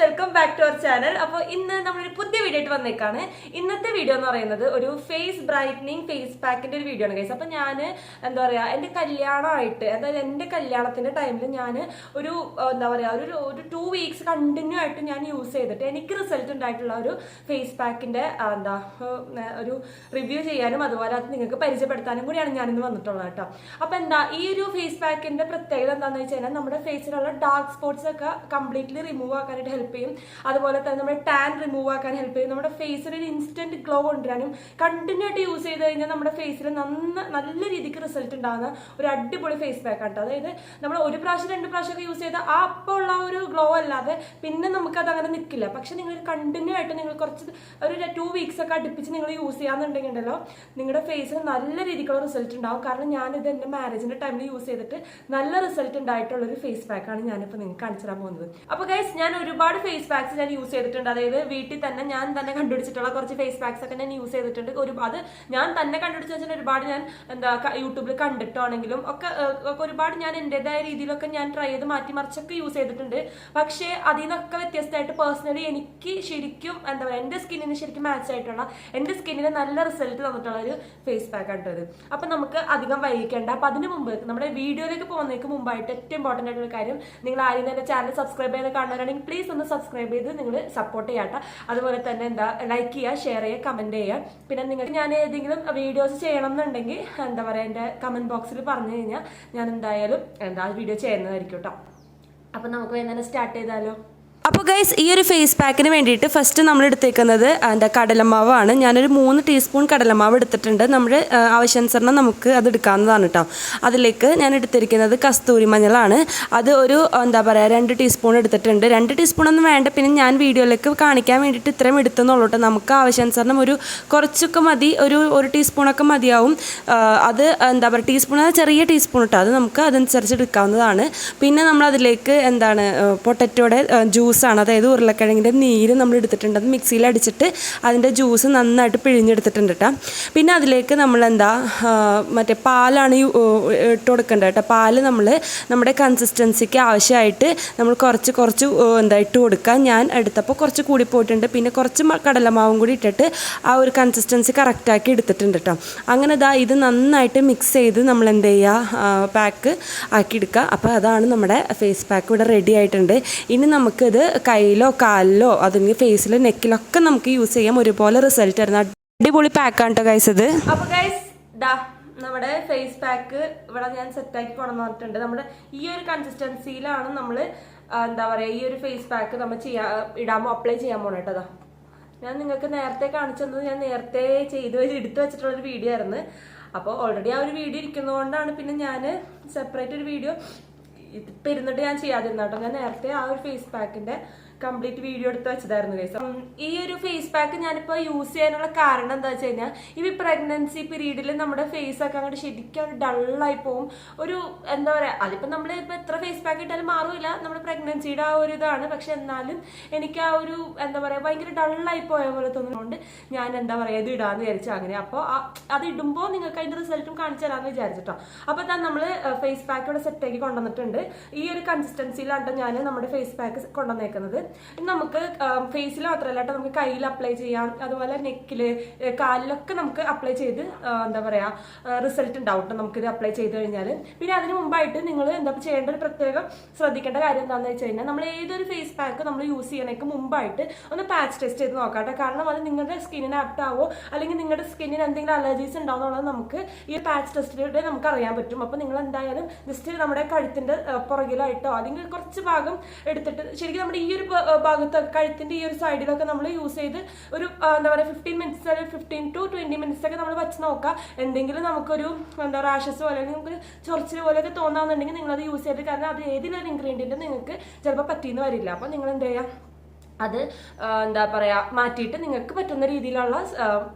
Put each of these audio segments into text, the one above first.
Welcome back to our channel അപ്പോൾ ഇന്ന് നമ്മളൊരു പുതിയ വീഡിയോ ആയിട്ട് വന്നേക്കാണ്. ഇന്നത്തെ വീഡിയോ എന്ന് പറയുന്നത് ഒരു ഫേസ് ബ്രൈറ്റനിങ് ഫേസ് പാക്കിന്റെ ഒരു വീഡിയോ ആണ് ഗൈസ്. അപ്പോൾ ഞാൻ എന്താ പറയാ എന്റെ കല്യാണമായിട്ട് അതായത് എന്റെ കല്യാണത്തിന്റെ ടൈമിൽ ഞാൻ ഒരു എന്താ പറയാ ഒരു ഒരു ടു വീക്സ് കണ്ടിന്യൂ ആയിട്ട് ഞാൻ യൂസ് ചെയ്തിട്ട് എനിക്ക് റിസൾട്ട് ഉണ്ടായിട്ടുള്ള ഒരു ഫേസ് പാക്കിന്റെ എന്താ ഒരു റിവ്യൂ ചെയ്യാനും അതുപോലെ അത് നിങ്ങൾക്ക് പരിചയപ്പെടുത്താനും കൂടിയാണ് ഞാനിന്ന് വന്നിട്ടുള്ളത് കേട്ടോ. അപ്പോൾ എന്താ ഈ ഒരു ഫേസ് പാക്കിന്റെ പ്രത്യേകത എന്താണെന്ന് വെച്ച് കഴിഞ്ഞാൽ നമ്മുടെ ഫേസിലുള്ള ഡാർക്ക് സ്പോട്ട്സ് ഒക്കെ കംപ്ലീറ്റ്ലി റിമൂവ് ആക്കാനായിട്ട് ഹെൽപ്പ് ചെയ്യും. അതുപോലെ തന്നെ നമ്മുടെ ടാൻ റിമൂവ് ആക്കാൻ ഹെൽപ്പ് ചെയ്യും. നമ്മുടെ ഫേസിൽ ഒരു ഇൻസ്റ്റന്റ് ഗ്ലോ കൊണ്ടുവരാനും കണ്ടിന്യൂ ആയിട്ട് യൂസ് ചെയ്ത് കഴിഞ്ഞാൽ നമ്മുടെ ഫേസിൽ നന്ന നല്ല രീതിക്ക് റിസൾട്ട് ഉണ്ടാകുന്ന ഒരു അടിപൊളി ഫേസ് പാക്ക് ആണ്. അതായത് നമ്മൾ ഒരു പ്രാവശ്യം രണ്ട് പ്രാവശ്യം ഒക്കെ യൂസ് ചെയ്താൽ ആ അപ്പോൾ ഉള്ള ഒരു ഗ്ലോ അല്ലാതെ പിന്നെ നമുക്ക് അത് അങ്ങനെ നിൽക്കില്ല പക്ഷെ നിങ്ങൾ കണ്ടിന്യൂ ആയിട്ട് നിങ്ങൾ കുറച്ച് ഒരു ടു വീക്സ് ഒക്കെ അടുപ്പിച്ച് നിങ്ങൾ യൂസ് ചെയ്യാന്നുണ്ടെങ്കിൽ ഉണ്ടല്ലോ നിങ്ങളുടെ ഫേസിൽ നല്ല രീതിക്കുള്ള റിസൾട്ട് ഉണ്ടാവും. കാരണം ഞാനിത് എന്റെ മാരേജിന്റെ ടൈമിൽ യൂസ് ചെയ്തിട്ട് നല്ല റിസൾട്ട് ഉണ്ടായിട്ടുള്ള ഒരു ഫേസ് പാക്കാണ് ഞാനിപ്പോൾ നിങ്ങൾക്ക് കാണിച്ചു തരാൻ പോകുന്നത്. അപ്പോൾ ഗൈസ് ഞാൻ ഒരുപാട് ഫേസ് പാക്സ് ഞാൻ യൂസ് ചെയ്തിട്ടുണ്ട്. അതായത് വീട്ടിൽ തന്നെ ഞാൻ തന്നെ കണ്ടുപിടിച്ചിട്ടുള്ള കുറച്ച് ഫേസ് പാക്സ് ഒക്കെ ഞാൻ യൂസ് ചെയ്തിട്ടുണ്ട്. ഒരു അത് ഞാൻ തന്നെ കണ്ടുപിടിച്ച് വെച്ചാൽ ഒരുപാട് ഞാൻ എന്താ യൂട്യൂബിൽ കണ്ടിട്ടാണെങ്കിലും ഒക്കെ ഒരുപാട് ഞാൻ എന്റെതായ രീതിയിലൊക്കെ ഞാൻ ട്രൈ ചെയ്ത് മാറ്റി മറിച്ചൊക്കെ യൂസ് ചെയ്തിട്ടുണ്ട്. പക്ഷേ അതിൽ നിന്നൊക്കെ വ്യത്യസ്തമായിട്ട് പേഴ്സണലി എനിക്ക് ശരിക്കും എന്താ പറയുക എന്റെ സ്കിന്നിന് ശരിക്കും മാച്ച് ആയിട്ടുള്ള എന്റെ സ്കിന്നിന് നല്ല റിസൾട്ട് തന്നിട്ടുള്ള ഒരു ഫേസ് പാക്ക് ആണ് ഇത്. അപ്പം നമുക്ക് അധികം വൈകിക്കേണ്ട. അപ്പം അതിന് മുമ്പ് നമ്മുടെ വീഡിയോയിലേക്ക് പോകുന്നതിന് മുമ്പായിട്ട് ഏറ്റവും ഇമ്പോർട്ടന്റ് ആയിട്ടുള്ള കാര്യം നിങ്ങൾ ആരും തന്നെ ചാനൽ സബ്സ്ക്രൈബ് ചെയ്ത് കാണുന്നവരാണെങ്കിൽ പ്ലീസ് ഒന്ന് സബ്സ്ക്രൈബ് ചെയ്ത് നിങ്ങൾ സപ്പോർട്ട് ചെയ്യാട്ടോ അതുപോലെ തന്നെ എന്താ ലൈക്ക് ചെയ്യുക ഷെയർ ചെയ്യുക കമന്റ് ചെയ്യുക പിന്നെ നിങ്ങൾക്ക് ഞാൻ ഏതെങ്കിലും വീഡിയോസ് ചെയ്യണം എന്നുണ്ടെങ്കിൽ എന്താ പറയുക എന്റെ കമന്റ് ബോക്സിൽ പറഞ്ഞു കഴിഞ്ഞാൽ ഞാൻ എന്തായാലും എന്താ വീഡിയോ ചെയ്യുന്നതായിരിക്കും കേട്ടോ അപ്പം നമുക്ക് വേഗം സ്റ്റാർട്ട് ചെയ്താലോ? അപ്പോൾ ഗൈസ് ഈ ഒരു ഫേസ് പാക്കിന് വേണ്ടിയിട്ട് ഫസ്റ്റ് നമ്മൾ എടുത്തേക്കുന്നത് എന്താ കടലമാവാണ്. ഞാനൊരു മൂന്ന് ടീസ്പൂൺ കടലമാവ് എടുത്തിട്ടുണ്ട്. നമ്മൾ ആവശ്യാനുസരണം നമുക്ക് അത് എടുക്കാവുന്നതാണ് കേട്ടോ അതിലേക്ക് ഞാൻ എടുത്തിരിക്കുന്നത് കസ്തൂരി മഞ്ഞളാണ്. അത് ഒരു എന്താ പറയുക രണ്ട് ടീസ്പൂൺ എടുത്തിട്ടുണ്ട്. രണ്ട് ടീസ്പൂണൊന്നും വേണ്ട പിന്നെ ഞാൻ വീഡിയോയിലേക്ക് കാണിക്കാൻ വേണ്ടിയിട്ട് ഇത്രയും എടുത്തെന്നുള്ളൂ കേട്ടോ നമുക്ക് ആവശ്യാനുസരണം ഒരു കുറച്ചൊക്കെ മതി ഒരു ഒരു ടീസ്പൂണൊക്കെ മതിയാവും. അത് എന്താ പറയുക ടീസ്പൂൺ ചെറിയ ടീസ്പൂൺ കേട്ടോ അത് നമുക്ക് അതനുസരിച്ച് എടുക്കാവുന്നതാണ്. പിന്നെ നമ്മൾ അതിലേക്ക് എന്താണ് പൊട്ടറ്റോയുടെ ജ്യൂസാണ്. അതായത് ഉരുളക്കിഴങ്ങിന്റെ നീര് നമ്മൾ എടുത്തിട്ടുണ്ട്. അത് മിക്സിയിൽ അടിച്ചിട്ട് അതിന്റെ ജ്യൂസ് നന്നായിട്ട് പിഴിഞ്ഞെടുത്തിട്ടുണ്ട് കേട്ടോ. പിന്നെ അതിലേക്ക് നമ്മൾ എന്താ മറ്റേ പാലാണ് ഇട്ട് കൊടുക്കേണ്ടത് കേട്ടോ. പാൽ നമ്മൾ നമ്മുടെ കൺസിസ്റ്റൻസിക്ക് ആവശ്യമായിട്ട് നമ്മൾ കുറച്ച് കുറച്ച് എന്താ ഇട്ട് കൊടുക്കുക ഞാൻ എടുത്തപ്പോൾ കുറച്ച് കൂടി പോയിട്ടുണ്ട്. പിന്നെ കുറച്ച് കടലമാവും കൂടി ഇട്ടിട്ട് ആ ഒരു കൺസിസ്റ്റൻസി കറക്റ്റാക്കി എടുത്തിട്ടുണ്ട് കേട്ടോ. അങ്ങനെ ഇതാ ഇത് നന്നായിട്ട് മിക്സ് ചെയ്ത് നമ്മൾ എന്ത് ചെയ്യുക പാക്ക് ആക്കി എടുക്കുക. അപ്പോൾ അതാണ് നമ്മുടെ ഫേസ് പാക്ക് ഇവിടെ റെഡി ആയിട്ടുണ്ട്. ഇനി നമുക്കിത് കയ്യിലോ കാലിലോ അല്ലെങ്കിൽ ഫേസിൽ നെക്കിലൊക്കെ നമുക്ക് യൂസ് ചെയ്യാം. ഒരുപോലെ റിസൾട്ട് തരുന്ന അടിപൊളി പാക്കാണ് കേട്ടോ ഗൈസ് ഇത്. അപ്പോൾ ഗൈസ് ദാ നമ്മുടെ ഫേസ് പാക്ക് ഇവിടെ ഞാൻ സെറ്റ് ആക്കി സെറ്റാക്കി കൊണ്ടുവന്നിട്ടുണ്ട് നമ്മുടെ ഈ ഒരു കൺസിസ്റ്റൻസിയിലാണ് നമ്മൾ എന്താ പറയുക ഈ ഒരു ഫേസ് പാക്ക് നമ്മൾ ചെയ്യാ ഇടാമോ അപ്ലൈ ചെയ്യാൻ പോകണം കേട്ടോ. ഞാൻ നിങ്ങൾക്ക് നേരത്തെ കാണിച്ചത് ഞാൻ നേരത്തെ ചെയ്ത് എടുത്തു വെച്ചിട്ടുള്ള ഒരു വീഡിയോ ആയിരുന്നു. അപ്പോൾ ഓൾറെഡി ആ ഒരു വീഡിയോ ഇരിക്കുന്നതുകൊണ്ടാണ് പിന്നെ ഞാൻ സെപ്പറേറ്റ് ഒരു വീഡിയോ ഇപ്പം ഇരുന്നിട്ട് ഞാൻ ചെയ്യാതിരുന്ന കേട്ടോ ഞാൻ നേരത്തെ ആ ഒരു ഫേസ് പാക്കിന്റെ കംപ്ലീറ്റ് വീഡിയോ എടുത്ത് വെച്ചതായിരുന്നു ഗൈസ് ഈ ഒരു ഫേസ് പാക്ക് ഞാനിപ്പോൾ യൂസ് ചെയ്യാനുള്ള കാരണം എന്താ വെച്ച് കഴിഞ്ഞാൽ ഈ പ്രഗ്നൻസി പീരീഡിൽ നമ്മുടെ ഫേസ് ഒക്കെ അങ്ങോട്ട് ശരിക്കും ഡള്ളായി പോകും ഒരു എന്താ പറയുക അതിപ്പോൾ നമ്മൾ ഇപ്പോൾ എത്ര ഫേസ് പാക്ക് ഇട്ടാലും മാറില്ല. നമ്മുടെ പ്രഗ്നൻസിയുടെ ആ ഒരു ഇതാണ്. പക്ഷെ എന്നാലും എനിക്ക് ആ ഒരു എന്താ പറയുക ഭയങ്കര ഡള്ളായി പോയ പോലെ തോന്നുന്നതുകൊണ്ട് ഞാൻ എന്താ പറയുക ഇത് ഇടാന്ന് വിചാരിച്ചു അങ്ങനെ. അപ്പോൾ അത് ഇടുമ്പോൾ നിങ്ങൾക്ക് അതിന്റെ റിസൾട്ടും കാണിച്ചു തരാമെന്ന് വിചാരിച്ചിട്ടോ അപ്പോൾ തന്നെ നമ്മൾ ഫേസ് പാക്ക് ഇവിടെ സെറ്റാക്കി കൊണ്ടുവന്നിട്ടുണ്ട്. ഈ ഒരു കൺസിസ്റ്റൻസിയിലാണ് ഞാൻ നമ്മുടെ ഫേസ് പാക്ക് കൊണ്ടുവന്നേക്കുന്നത്. നമുക്ക് ഫേസിൽ മാത്രമല്ല കേട്ടോ നമുക്ക് കയ്യിൽ അപ്ലൈ ചെയ്യാം. അതുപോലെ നെക്കിൽ കാലിലൊക്കെ നമുക്ക് അപ്ലൈ ചെയ്ത് എന്താ പറയാ റിസൾട്ട് ഉണ്ടാവും കേട്ടോ ഇത് അപ്ലൈ ചെയ്ത് കഴിഞ്ഞാൽ പിന്നെ അതിന് മുമ്പായിട്ട് നിങ്ങൾ എന്താ ചെയ്യേണ്ട ഒരു പ്രത്യേകം ശ്രദ്ധിക്കേണ്ട കാര്യം എന്താണെന്ന് വെച്ച് കഴിഞ്ഞാൽ നമ്മൾ ഏതൊരു ഫേസ് പാക്ക് നമ്മൾ യൂസ് ചെയ്യണേക്ക് മുമ്പായിട്ട് ഒന്ന് പാച്ച് ടെസ്റ്റ് ചെയ്ത് നോക്കാം കേട്ടോ. കാരണം അത് നിങ്ങളുടെ സ്കിന്നിന് ആപ്റ്റ് ആവോ അല്ലെങ്കിൽ നിങ്ങളുടെ സ്കിന്നിന് എന്തെങ്കിലും അലർജീസ് ഉണ്ടാവുന്നുള്ളത് നമുക്ക് ഈ പാച്ച് ടെസ്റ്റിലൂടെ നമുക്ക് അറിയാൻ പറ്റും. അപ്പോൾ നിങ്ങൾ എന്തായാലും ജസ്റ്റ് നമ്മുടെ കഴുത്തിന്റെ പുറകിലായിട്ടോ അല്ലെങ്കിൽ കുറച്ച് ഭാഗം എടുത്തിട്ട് ശരിക്കും നമ്മുടെ ഈ ഒരു ഭാഗത്ത് കഴുത്തിന്റെ ഈ ഒരു സൈഡിലൊക്കെ നമ്മൾ യൂസ് ചെയ്ത് ഒരു എന്താ പറയുക ഫിഫ്റ്റീൻ മിനിറ്റ്സ് അല്ലെങ്കിൽ ഫിഫ്റ്റീൻ ടു ട്വന്റി മിനിറ്റ്സ് ഒക്കെ നമ്മൾ വെച്ച് നോക്കാം. എന്തെങ്കിലും നമുക്കൊരു എന്താ റാഷസ് പോലെ അല്ലെങ്കിൽ നമുക്ക് ചൊറിച്ചിൽ പോലെയൊക്കെ തോന്നാന്നുണ്ടെങ്കിൽ നിങ്ങളത് യൂസ് ചെയ്ത് കാരണം അത് ഏതിലൊരു ഇൻഗ്രീഡിയന്റും നിങ്ങൾക്ക് ചിലപ്പോൾ പറ്റിയെന്ന് വരില്ല. അപ്പോൾ നിങ്ങൾ എന്ത് ചെയ്യുക അത് എന്താ പറയുക മാറ്റിയിട്ട് നിങ്ങൾക്ക് പറ്റുന്ന രീതിയിലുള്ള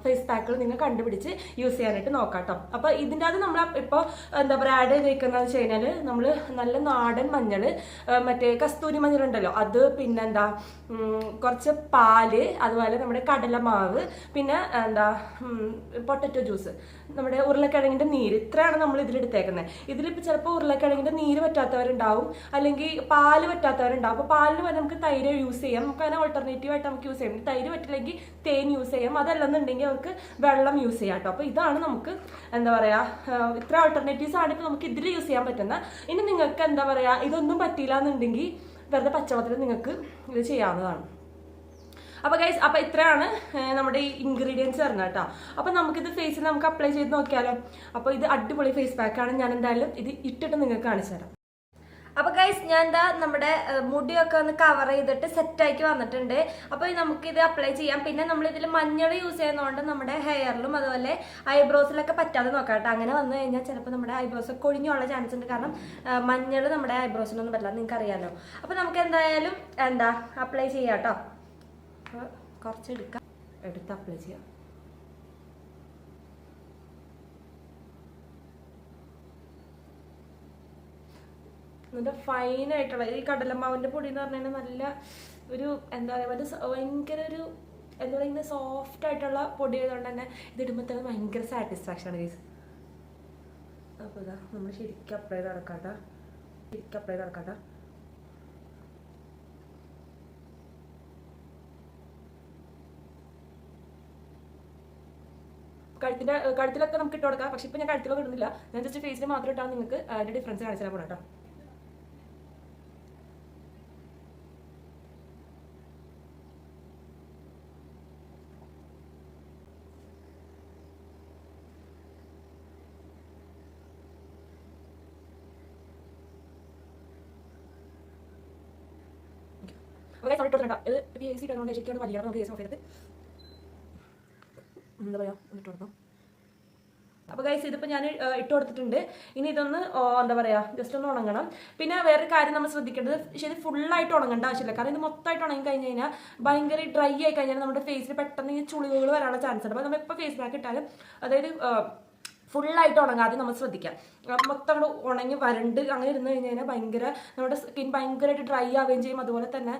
ഫേസ് പാക്കുകൾ നിങ്ങൾ കണ്ടുപിടിച്ച് യൂസ് ചെയ്യാനായിട്ട് നോക്കാം കേട്ടോ അപ്പൊ ഇതിന്റെ അത് നമ്മൾ ഇപ്പോൾ എന്താ പറയുക ആഡ് ചെയ്ത് വെക്കുന്നത് വെച്ച് കഴിഞ്ഞാൽ നമ്മൾ നല്ല നാടൻ മഞ്ഞൾ മറ്റേ കസ്തൂരി മഞ്ഞൾ ഉണ്ടല്ലോ അത് പിന്നെന്താ കുറച്ച് പാൽ അതുപോലെ നമ്മുടെ കടലമാവ് പിന്നെ എന്താ പൊട്ടറ്റോ ജ്യൂസ്. നമ്മുടെ ഉരുളക്കിഴങ്ങിന്റെ നീര്. ഇത്രയാണ് നമ്മൾ ഇതിലെടുത്തേക്കുന്നത് ഇതിലിപ്പോൾ ചിലപ്പോൾ ഉരുളക്കിഴങ്ങിന്റെ നീര് പറ്റാത്തവരുണ്ടാവും. അല്ലെങ്കിൽ പാൽ പറ്റാത്തവരുണ്ടാവും. അപ്പോൾ പാലിന് പകരം നമുക്ക് തൈര് യൂസ് ചെയ്യാം. നമുക്ക് അതിനെ ഓൾട്ടർനേറ്റീവ് ആയിട്ട് നമുക്ക് യൂസ് ചെയ്യാം. തൈര് പറ്റില്ലെങ്കിൽ തേൻ യൂസ് ചെയ്യാം. അതല്ലെന്നുണ്ടെങ്കിൽ അവർക്ക് വെള്ളം യൂസ് ചെയ്യാം കേട്ടോ. അപ്പോൾ ഇതാണ് നമുക്ക് എന്താ പറയാ ഇത്ര ഓൾട്ടർനേറ്റീവ്സ് ആണ് ഇപ്പോൾ നമുക്ക് ഇതിൽ യൂസ് ചെയ്യാൻ പറ്റുന്നത് ഇനി നിങ്ങൾക്ക് എന്താ പറയാ ഇതൊന്നും പറ്റിയില്ല എന്നുണ്ടെങ്കിൽ വെറുതെ പച്ചവെള്ളത്തിൽ നിങ്ങൾക്ക് ഇത് ചെയ്യാവുന്നതാണ്. അപ്പൊ ഗൈസ് അപ്പൊ ഇത്രയാണ് നമ്മുടെ ഈ ഇൻഗ്രീഡിയൻസ് വരുന്നത് കേട്ടോ. അപ്പൊ നമുക്കിത് ഫേസിൽ നമുക്ക് അപ്ലൈ ചെയ്ത് നോക്കിയാലോ? അപ്പൊ ഇത് അടിപൊളി ഫേസ് പാക്ക് ആണ്. ഞാൻ എന്തായാലും ഇത് ഇട്ടിട്ട് നിങ്ങൾക്ക് കാണിച്ചു തരാം. അപ്പൊ ഗൈസ് ഞാൻ എന്താ നമ്മുടെ മുടിയൊക്കെ ഒന്ന് കവർ ചെയ്തിട്ട് സെറ്റ് ആക്കി വന്നിട്ടുണ്ട്. അപ്പൊ നമുക്ക് ഇത് അപ്ലൈ ചെയ്യാം. പിന്നെ നമ്മൾ ഇതിൽ മഞ്ഞൾ യൂസ് ചെയ്യുന്നതുകൊണ്ട് നമ്മുടെ ഹെയറിലും അതുപോലെ ഐബ്രോസിലൊക്കെ പറ്റാതെ നോക്കാം കേട്ടോ. അങ്ങനെ വന്നു കഴിഞ്ഞാൽ ചിലപ്പോൾ നമ്മുടെ ഐബ്രോസ് കൊഴിഞ്ഞുള്ള ചാൻസ് ഉണ്ട്. കാരണം മഞ്ഞൾ നമ്മുടെ ഐബ്രോസിനൊന്നും പറ്റില്ല. നിങ്ങൾക്ക് അറിയാലോ അപ്പൊ നമുക്ക് എന്തായാലും എന്താ അപ്ലൈ ചെയ്യാം കേട്ടോ. അപ്പൊ കുറച്ച് എടുക്കാം എടുത്ത് അപ്ലൈ ചെയ്യാം. എന്നിട്ട് ഫൈൻ ആയിട്ടുള്ള ഈ കടലമാവിന്റെ പൊടി എന്ന് പറഞ്ഞാൽ നല്ല ഒരു എന്താ പറയുക ഭയങ്കര ഒരു എന്താ പറയുക ഇങ്ങനെ സോഫ്റ്റ് ആയിട്ടുള്ള പൊടി ആയതുകൊണ്ട് തന്നെ ഇത് ഇടുമ്പോൾ തന്നെ ഭയങ്കര സാറ്റിസ്ഫാക്ഷൻ ആണ് ഗൈസ് അപ്പോൾ ഇതാ നമ്മൾ ശരിക്കും അപ്ലൈ ചെയ്ത് നടക്കാട്ടോ. ശരിക്കും അപ്ലൈ ചെയ്ത് നടക്കാട്ടോ. കഴുത്തിന്റെ കഴുത്തിലൊക്കെ നമുക്ക് ഇട്ട് കൊടുക്കാം. പക്ഷെ ഇപ്പൊ ഞാൻ കഴുത്തിലൊക്കെ ഇടുന്നില്ല. ഞാൻ ജസ്റ്റ് ഫേസിൽ മാത്രം ഇട്ടാണ് നിങ്ങൾക്ക് അതിന്റെ ഡിഫറൻസ് കാണിച്ചു തരാൻ കേട്ടോ. അപ്പോൾ സോറി ഇട്ടോട്ടോ ഇത് എസ് സി ഇട്ടുകൊണ്ട് ശരിക്കും വലിയ നമുക്ക് കേസ് ഓഫ് ചെയ്തിട്ട് എന്താ പറയാ? ഇട്ട് കൊടുക്കാം അപ്പോൾ ഗൈസ് ഇതിപ്പോൾ ഞാൻ ഇട്ട് കൊടുത്തിട്ടുണ്ട്. ഇനി ഇതൊന്ന് എന്താ പറയാ ജസ്റ്റ് ഒന്ന് ഉണങ്ങണം. പിന്നെ വേറെ കാര്യം നമ്മൾ ശ്രദ്ധിക്കേണ്ടത് ശരി ഫുള്ളായിട്ട് ഉണങ്ങേണ്ട ആവശ്യമില്ല. കാരണം ഇത് മൊത്തമായിട്ട് ഉണങ്ങി കഴിഞ്ഞ് കഴിഞ്ഞാൽ ഭയങ്കര ഡ്രൈ ആയി കഴിഞ്ഞാൽ നമ്മുടെ ഫേസിൽ പെട്ടെന്ന് ഈ ചുളിവുകൾ വരാനുള്ള ചാൻസ് ഉണ്ട്. അപ്പോൾ നമ്മൾ ഇപ്പോൾ ഫേസ് പാക്ക് ഇട്ടാലും അതായത് ഫുള്ളായിട്ട് ഉണങ്ങാതെ നമ്മൾ ശ്രദ്ധിക്കാം. മൊത്തം അവിടെ ഉണങ്ങി വരണ്ട് അങ്ങനെ ഇരുന്ന് കഴിഞ്ഞ് കഴിഞ്ഞാൽ ഭയങ്കര നമ്മുടെ സ്കിൻ ഭയങ്കരമായിട്ട് ഡ്രൈ ആവുകയും ചെയ്യും. അതുപോലെ തന്നെ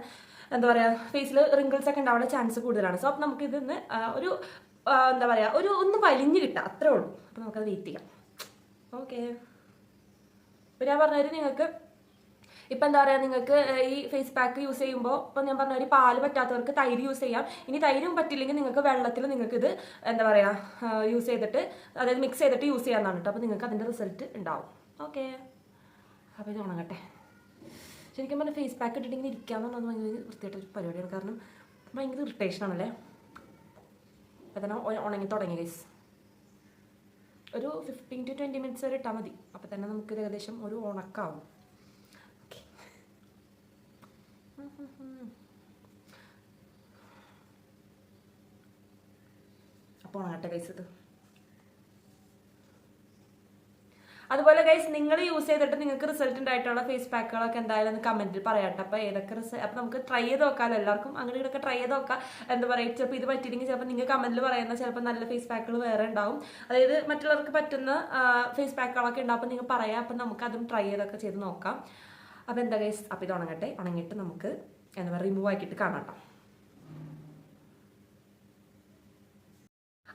എന്താ പറയുക ഫേസിൽ റിങ്കിൾസ് ഒക്കെ ഉണ്ടാവാനുള്ള ചാൻസ് കൂടുതലാണ്. സോ അപ്പം നമുക്ക് ഇതിന്ന് ഒരു എന്താ പറയുക ഒരു ഒന്ന് വലിഞ്ഞ് കിട്ടുക അത്രേ ഉള്ളൂ. അപ്പം നമുക്കത് വെയിറ്റ് ചെയ്യാം. ഓക്കെ ഇപ്പം ഞാൻ പറഞ്ഞൊരു നിങ്ങൾക്ക് ഇപ്പം എന്താ പറയുക നിങ്ങൾക്ക് ഈ ഫേസ് പാക്ക് യൂസ് ചെയ്യുമ്പോൾ ഇപ്പം ഞാൻ പറഞ്ഞ ഒരു പാൽ പറ്റാത്തവർക്ക് തൈര് യൂസ് ചെയ്യാം. ഇനി തൈരും പറ്റില്ലെങ്കിൽ നിങ്ങൾക്ക് വെള്ളത്തിൽ നിങ്ങൾക്ക് ഇത് എന്താ പറയുക യൂസ് ചെയ്തിട്ട് അതായത് മിക്സ് ചെയ്തിട്ട് യൂസ് ചെയ്യാമെന്നാണ് കേട്ടോ. അപ്പോൾ നിങ്ങൾക്ക് അതിന്റെ റിസൾട്ട് ഉണ്ടാവും. ഓക്കെ അപ്പോൾ ഇത് ഉണങ്ങട്ടെ. ശരിക്കും പറഞ്ഞാൽ ഫേസ് പാക്ക് ഇട്ടിട്ടിങ്ങനെ ഇരിക്കാമെന്നുള്ളത് ഭയങ്കര വൃത്തിയായിട്ടൊരു പരിപാടിയാണ്. കാരണം ഭയങ്കര ഇറിറ്റേഷൻ അപ്പം തന്നെ ഉണങ്ങി തുടങ്ങി ഗൈസ് ഒരു ഫിഫ്റ്റീൻ ടു ട്വന്റി മിനിറ്റ്സ് വരെ ഇട്ടാൽ മതി. അപ്പം തന്നെ നമുക്ക് ഏകദേശം ഒരു ഉണക്കാവും. അപ്പോൾ ഉണങ്ങട്ടെ ഗൈസ് ഇത്. അതുപോലെ ഗൈസ് നിങ്ങൾ യൂസ് ചെയ്തിട്ട് നിങ്ങൾക്ക് റിസൾട്ട് ഉണ്ടായിട്ടുള്ള ഫേസ് പാക്കുകളൊക്കെ എന്തായാലും കമന്റിൽ പറയാട്ടെ. അപ്പോൾ ഏതൊക്കെ റിസൾട്ട് അപ്പോൾ നമുക്ക് ട്രൈ ചെയ്ത് നോക്കാമല്ലോ എല്ലാവർക്കും. അങ്ങനെ ഇതൊക്കെ ട്രൈ ചെയ്ത് നോക്കാം എന്താ പറയുക ചിലപ്പോൾ ഇത് പറ്റിയില്ലെങ്കിൽ ചിലപ്പോൾ നിങ്ങൾ കമന്റിൽ പറയുന്ന ചിലപ്പോൾ നല്ല ഫേസ് പാക്കുകൾ വേറെ ഉണ്ടാവും. അതായത് മറ്റുള്ളവർക്ക് പറ്റുന്ന ഫേസ് പാക്കുകളൊക്കെ ഉണ്ടാവും. അപ്പോൾ നിങ്ങൾ പറയാം. അപ്പം നമുക്ക് അതും ട്രൈ ചെയ്തൊക്കെ ചെയ്ത് നോക്കാം. അപ്പോൾ എന്താ ഗൈസ് അപ്പോൾ ഇത് ഉണങ്ങട്ടെ. ഉണങ്ങിയിട്ട് നമുക്ക് എന്താ പറയുക റിമൂവ് ആക്കിയിട്ട് കാണാം.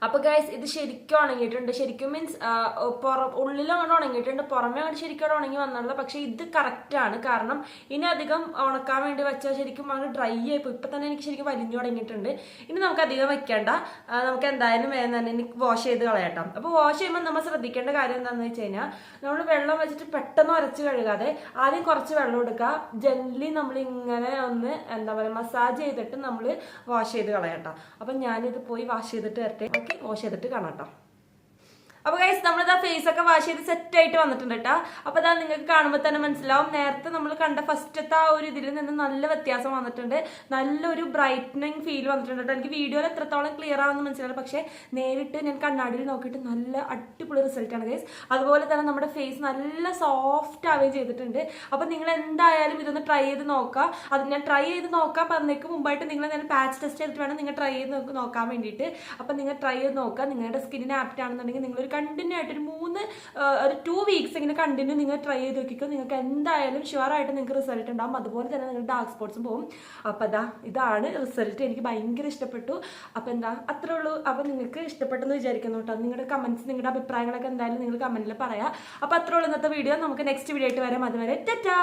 അപ്പൊ ഗൈസ് ഇത് ശരിക്കും ഉണങ്ങിയിട്ടുണ്ട്. ശരിക്കും മീൻസ് പുറം ഉള്ളിലങ്ങോട്ട് ഉണങ്ങിയിട്ടുണ്ട്. പുറമേ അങ്ങോട്ട് ശരിക്കും ഉണങ്ങി വന്നുള്ളൂ പക്ഷെ ഇത് കറക്റ്റ് ആണ്. കാരണം ഇനി അധികം ഉണക്കാൻ വേണ്ടി വെച്ചാൽ ശരിക്കും അങ്ങ് ഡ്രൈ ആയിപ്പോ ഇപ്പൊ തന്നെ എനിക്ക് ശരിക്കും വലിഞ്ഞു തുടങ്ങിയിട്ടുണ്ട്. ഇനി നമുക്ക് അധികം വെക്കേണ്ട. നമുക്ക് എന്തായാലും വേഗം തന്നെ എനിക്ക് വാഷ് ചെയ്ത് കളയട്ടോ. അപ്പൊ വാഷ് ചെയ്യുമ്പോൾ നമ്മൾ ശ്രദ്ധിക്കേണ്ട കാര്യം എന്താണെന്ന് വെച്ച് കഴിഞ്ഞാൽ നമ്മൾ വെള്ളം വെച്ചിട്ട് പെട്ടെന്ന് ഉരച്ച് കഴുകാതെ ആദ്യം കുറച്ച് വെള്ളം എടുക്കുക. ജെന്റ്ലി നമ്മൾ ഇങ്ങനെ ഒന്ന് എന്താ പറയുക മസാജ് ചെയ്തിട്ട് നമ്മൾ വാഷ് ചെയ്ത് കളയട്ടോ. അപ്പൊ ഞാനിത് പോയി വാഷ് ചെയ്തിട്ട് വരട്ടെ. ഓക്കെ വാഷ് ചെയ്തിട്ട് കാണാം കേട്ടോ അപ്പൊ ഗൈസ് നമ്മളിതാ ഫേസ് ഒക്കെ വാഷ് ചെയ്ത് സെറ്റ് ആയിട്ട് വന്നിട്ടുണ്ട് കേട്ടോ അപ്പൊ അതാ നിങ്ങൾക്ക് കാണുമ്പോൾ തന്നെ മനസ്സിലാവും. നേരത്തെ നമ്മൾ കണ്ട ഫസ്റ്റത്തെ ആ ഒരു ഇതിൽ നിന്ന് നല്ല വ്യത്യാസം വന്നിട്ടുണ്ട്. നല്ലൊരു ബ്രൈറ്റനിങ് ഫീൽ വന്നിട്ടുണ്ട് കേട്ടോ എനിക്ക് വീഡിയോയിൽ എത്രത്തോളം ക്ലിയർ ആവുമെന്ന് മനസ്സിലായി പക്ഷേ നേരിട്ട് ഞാൻ കണ്ണാടിയിൽ നോക്കിയിട്ട് നല്ല അടിപൊളി റിസൾട്ടാണ് ഗൈസ് അതുപോലെ തന്നെ നമ്മുടെ ഫേസ് നല്ല സോഫ്റ്റ് ആവുകയും ചെയ്തിട്ടുണ്ട്. അപ്പൊ നിങ്ങൾ എന്തായാലും ഇതൊന്ന് ട്രൈ ചെയ്ത് നോക്കുക. അത് ഞാൻ ട്രൈ ചെയ്ത് നോക്കാൻ പറഞ്ഞേക്ക് മുമ്പായിട്ട് നിങ്ങൾ ഞാൻ പാച്ച് ടെസ്റ്റ് ചെയ്തിട്ട് വേണം നിങ്ങൾ ട്രൈ ചെയ്ത് നോക്കാൻ വേണ്ടിയിട്ട്. അപ്പൊ നിങ്ങൾ ട്രൈ ചെയ്ത് നോക്കുക. നിങ്ങളുടെ സ്കിന്നിന് ആപ്റ്റ് ആണെന്നുണ്ടെങ്കിൽ നിങ്ങൾ ഒരു കണ്ടിന്യൂ ആയിട്ട് ഒരു മൂന്ന് ഒരു ടു വീക്സ് ഇങ്ങനെ കണ്ടിന്യൂ നിങ്ങൾ ട്രൈ ചെയ്ത് നോക്കിക്കോ. നിങ്ങൾക്ക് എന്തായാലും ഷുവർ ആയിട്ട് നിങ്ങൾക്ക് റിസൾട്ട് ഉണ്ടാവും. അതുപോലെ തന്നെ നിങ്ങൾ ഡാർക്ക് സ്പോട്ട്സും പോകും അപ്പോൾ അതാ ഇതാണ് റിസൾട്ട് എനിക്ക് ഭയങ്കര ഇഷ്ടപ്പെട്ടു. അപ്പോൾ എന്താ അത്രേ ഉള്ളൂ. അപ്പോൾ നിങ്ങൾക്ക് ഇഷ്ടപ്പെട്ടെന്ന് വിചാരിക്കുന്നു കേട്ടോ. നിങ്ങളുടെ കമൻസ് നിങ്ങളുടെ അഭിപ്രായങ്ങളൊക്കെ എന്തായാലും നിങ്ങൾ കമന്റിൽ പറയാം. അപ്പോൾ അത്രേ ഉള്ളൂ ഇന്നത്തെ വീഡിയോ നമുക്ക് നെക്സ്റ്റ് വീഡിയോ ആയിട്ട് വരാം. അതുവരെ ടാറ്റാ!